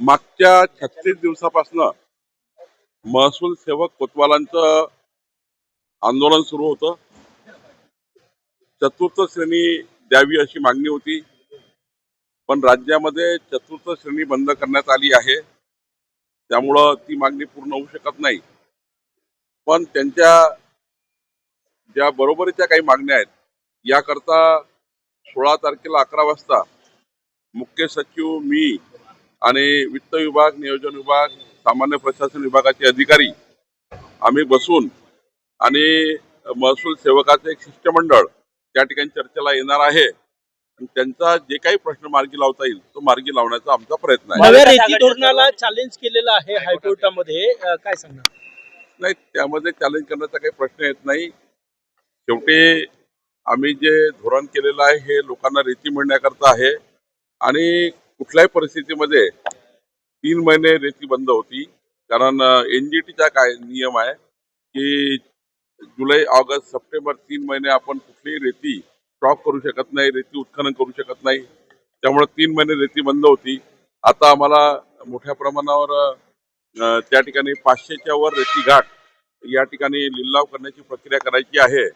मागच्या छत्तीस दिवसापासून महसूल सेवक कोतवालांचं आंदोलन सुरू होतं. चतुर्थ श्रेणी द्यावी अशी मागणी होती. पण राज्यामध्ये चतुर्थ श्रेणी बंद करण्यात आली आहे. त्यामुळं ती मागणी पूर्ण होऊ शकत नाही. पण त्यांच्या ज्या बरोबरीच्या काही मागण्या आहेत याकरता सोळा तारखेला अकरा वाजता मुख्य सचिव मी आणि वित्त विभाग नियोजन विभाग सामान्य प्रशासन विभागाचे अधिकारी आम्ही बसून आणि महसूल सेवकाचं एक शिष्टमंडळ त्या ठिकाणी चर्चेला येणार आहे. आणि त्यांचा जे काही प्रश्न मार्गी लावता येईल तो मार्गी लावण्याचा आमचा प्रयत्न आहे. रेती धोरणाला चॅलेंज केलेलं आहे हायकोर्टामध्ये. अं, काय सांगणार? नाही त्यामध्ये चॅलेंज करण्याचा काही प्रश्न येत नाही. शेवटी आम्ही जे धोरण केलेलं आहे हे लोकांना रेती मिळण्याकरता आहे. आणि कुठल्याही परिस्थितीमध्ये तीन महिने रेती बंद होती. कारण एनजीटीचा काय नियम आहे की जुलै ऑगस्ट सप्टेंबर तीन महिने आपण कुठलीही रेती स्टॉक करू शकत नाही रेती उत्खनन करू शकत नाही. त्यामुळे तीन महिने रेती बंद होती. आता आम्हाला मोठ्या प्रमाणावर त्या ठिकाणी पाचशेच्या वर रेती घाट या ठिकाणी लिलाव करण्याची प्रक्रिया करायची आहे.